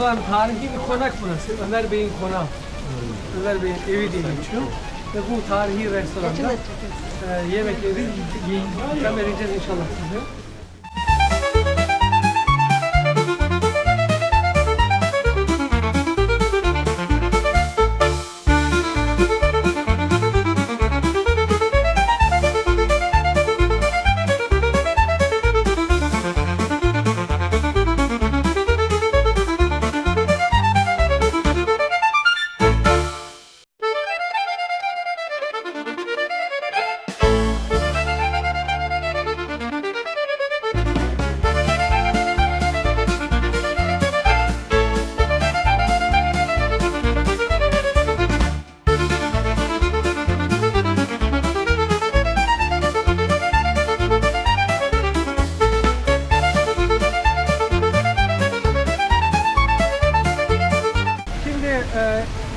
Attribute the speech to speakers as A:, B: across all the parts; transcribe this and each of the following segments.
A: olan tarihi bir konak burası. Ömer Bey'in konağı. Ömer Bey'in evi diye geçiyor. Ve bu tarihi restoranda e, yemekleri edeceğiz inşallah size.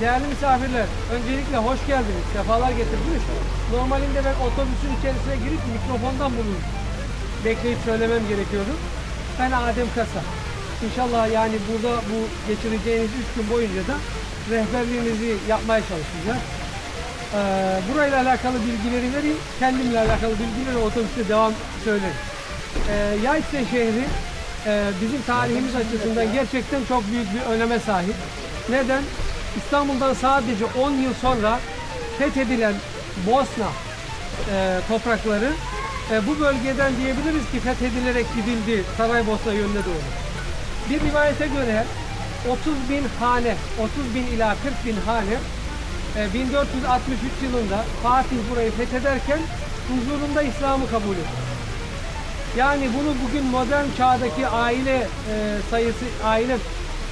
A: Değerli misafirler, öncelikle hoş geldiniz, sefalar getirdiniz. Normalinde ben otobüsün içerisine girip mikrofondan bunu bekleyip söylemem gerekiyordu. Ben Adem Kasa. İnşallah yani burada bu geçireceğiniz üç gün boyunca da rehberliğinizi yapmaya çalışacağız. E, burayla alakalı bilgileri vereyim, kendimle alakalı bilgileri otobüste devam söylerim. E, Yaytse şehri e, bizim tarihimiz açısından gerçekten çok büyük bir öneme sahip. Neden? İstanbul'dan sadece 10 yıl sonra fethedilen Bosna e, toprakları e, bu bölgeden diyebiliriz ki fethedilerek gidildi Saraybosna yönüne doğru. Bir rivayete göre 30 bin hane, 30 bin ila 40 bin hane e, 1463 yılında Fatih burayı fethederken huzurunda İslam'ı kabul etti. Yani bunu bugün modern çağdaki aile e, sayısı, aile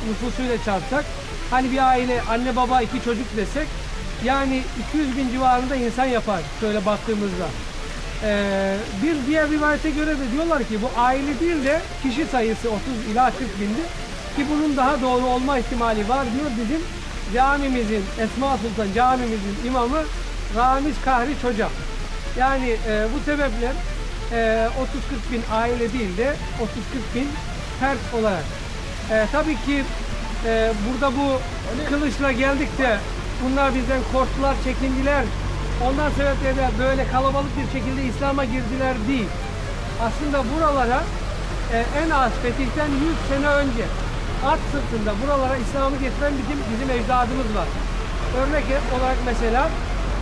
A: nüfusuyla çarpsak, hani bir aile anne baba iki çocuk desek, yani 200 bin civarında insan yapar şöyle baktığımızda. E, bir diğer rivayete göre de diyorlar ki bu aile değil de kişi sayısı 30 ila 40 bindi. Ki bunun daha doğru olma ihtimali var diyor bizim camimizin, Esma Sultan camimizin imamı Ramiz Kahri Çoca. Yani e, bu sebeple e, 30-40 bin aile değil de 30-40 bin fert olarak. E, tabii ki e, burada bu kılıçla geldik de bunlar bizden korktular, çekindiler. Ondan sebeple böyle kalabalık bir şekilde İslam'a girdiler değil. Aslında buralara e, en az fetihten 100 sene önce at sırtında buralara İslam'ı getiren bizim, bizim ecdadımız var. Örnek olarak mesela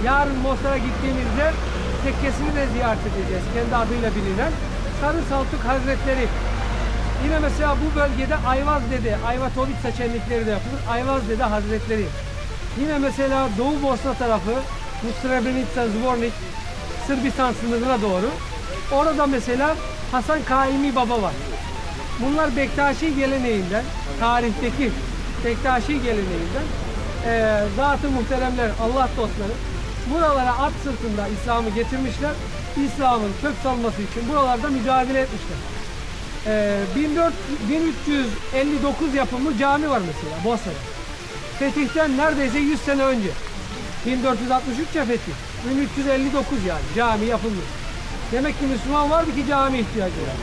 A: yarın Mostar'a gittiğimizde tekkesini de ziyaret edeceğiz. Kendi adıyla bilinen Sarı Saltuk Hazretleri. Yine mesela bu bölgede Ayvaz Dede, Ayvatolitsa şenlikleri de yapılır. Ayvaz Dede Hazretleri. Yine mesela Doğu Bosna tarafı, bu Srebrenica, Zvornik, Sırbistan sınırına doğru. Orada mesela Hasan Kaimi Baba var. Bunlar Bektaşi geleneğinden, tarihteki Bektaşi geleneğinden eee zat-ı muhteremler, Allah dostları buralara at sırtında İslam'ı getirmişler. İslam'ın kök salması için buralarda mücadele etmişler. Eee 14 1359 yapımı cami var mesela Bosna'da. Fetihten neredeyse 100 sene önce. 1463 ya fetih. 1359 yani cami yapılmış. Demek ki Müslüman var mı ki cami ihtiyacı var.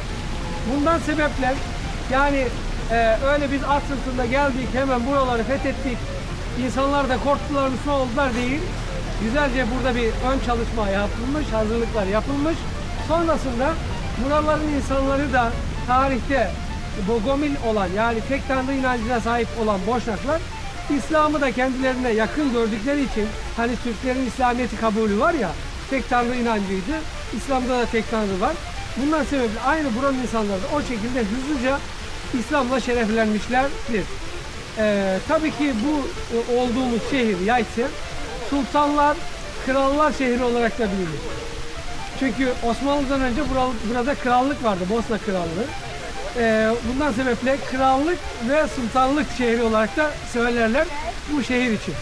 A: Bundan sebeple yani e, öyle biz at sırtında geldik hemen buraları fethettik. İnsanlar da korktular Müslüman oldular değil. Güzelce burada bir ön çalışma yapılmış, hazırlıklar yapılmış. Sonrasında buraların insanları da tarihte Bogomil olan yani tek tanrı inancına sahip olan Boşnaklar İslam'ı da kendilerine yakın gördükleri için hani Türklerin İslamiyet'i kabulü var ya tek tanrı inancıydı. İslam'da da tek tanrı var. Bundan sebeple aynı buranın insanları da o şekilde hızlıca İslam'la şereflenmişlerdir. Ee, tabii ki bu e, olduğumuz şehir Yaytse sultanlar, krallar şehri olarak da bilinir. Çünkü Osmanlı'dan önce burada, krallık vardı, Bosna Krallığı. Ee, bundan sebeple krallık ve sultanlık şehri olarak da söylerler bu şehir için.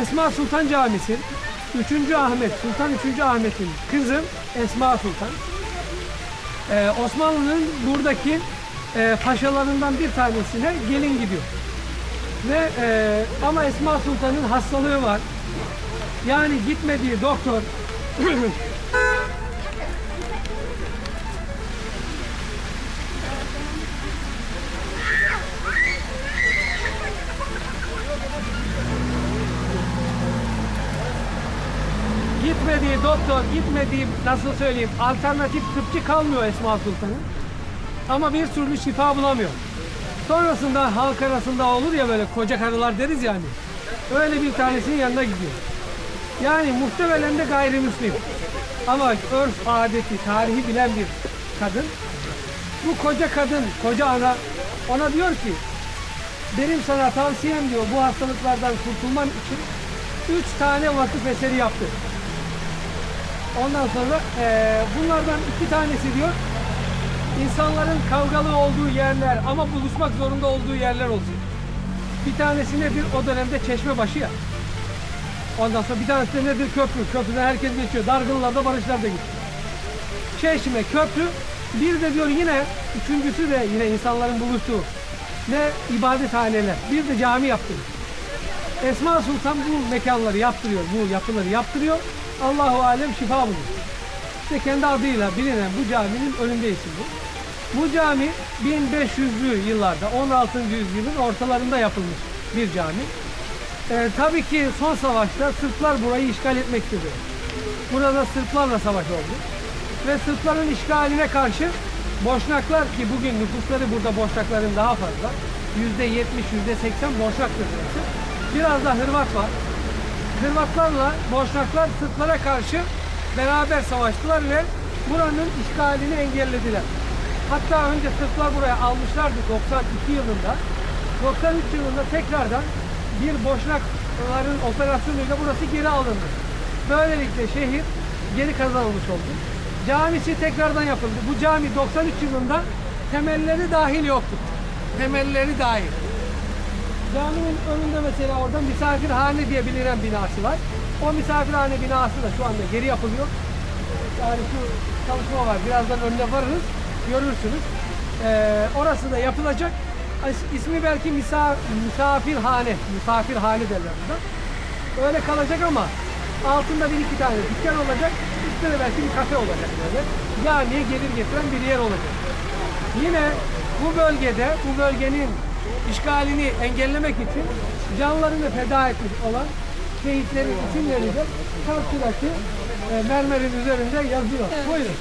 A: Esma Sultan Camisi 3. Ahmet, Sultan 3. Ahmet'in kızı Esma Sultan. Ee, Osmanlı'nın buradaki e, paşalarından bir tanesine gelin gidiyor. Ve e, ama Esma Sultan'ın hastalığı var. Yani gitmediği doktor doktor, gitmediği nasıl söyleyeyim alternatif tıpçı kalmıyor Esma Sultan'ın. Ama bir türlü şifa bulamıyor. Sonrasında halk arasında olur ya böyle koca karılar deriz yani. Öyle bir tanesinin yanına gidiyor. Yani muhtemelen de gayrimüslim. Ama örf, adeti, tarihi bilen bir kadın. Bu koca kadın, koca ana ona diyor ki benim sana tavsiyem diyor bu hastalıklardan kurtulman için üç tane vakıf eseri yaptı. Ondan sonra eee, bunlardan iki tanesi diyor insanların kavgalı olduğu yerler ama buluşmak zorunda olduğu yerler olsun. Bir tanesi nedir? O dönemde çeşme başı ya. Ondan sonra bir tanesi de nedir? Köprü. Köprüden herkes geçiyor. Dargınlar da barışlar da geçiyor. Çeşme, köprü. Bir de diyor yine üçüncüsü de yine insanların buluştuğu ne ibadethaneler. Bir de cami yaptırıyor. Esma Sultan bu mekanları yaptırıyor, bu yapıları yaptırıyor. Allahu alem şifa buluyor. İşte kendi adıyla bilinen bu caminin önündeyiz şimdi. Bu cami 1500'lü yıllarda 16. yüzyılın ortalarında yapılmış bir cami. Ee, tabii ki son savaşta Sırplar burayı işgal etmek istedi. Burada Sırplarla savaş oldu. Ve Sırpların işgaline karşı Boşnaklar ki bugün nüfusları burada Boşnakların daha fazla. Yüzde yetmiş, yüzde seksen Boşnaktır burası. Biraz da Hırvat var. Hırvatlarla Boşnaklar Sırplara karşı beraber savaştılar ve buranın işgalini engellediler. Hatta önce Sırplar buraya almışlardı 92 yılında. 93 yılında tekrardan bir Boşnakların operasyonuyla burası geri alındı. Böylelikle şehir geri kazanılmış oldu. Camisi tekrardan yapıldı. Bu cami 93 yılında temelleri dahil yoktu. Temelleri dahil. Caminin önünde mesela orada misafirhane diye bilinen binası var. O misafirhane binası da şu anda geri yapılıyor. Yani şu çalışma var. Birazdan önüne varırız. Görürsünüz. Ee, orası da yapılacak. Is- İsmi belki misa, misafirhane. Misafirhane derler burada. Öyle kalacak ama altında bir iki tane dükkan olacak. Üstüne belki bir kafe olacak böyle. Camiye gelir getiren bir yer olacak. Yine bu bölgede, bu bölgenin işgalini engellemek için canlarını feda etmiş olan şehitlerin isimleri de karşıdaki e, mermerin üzerinde yazıyor. Buyurun.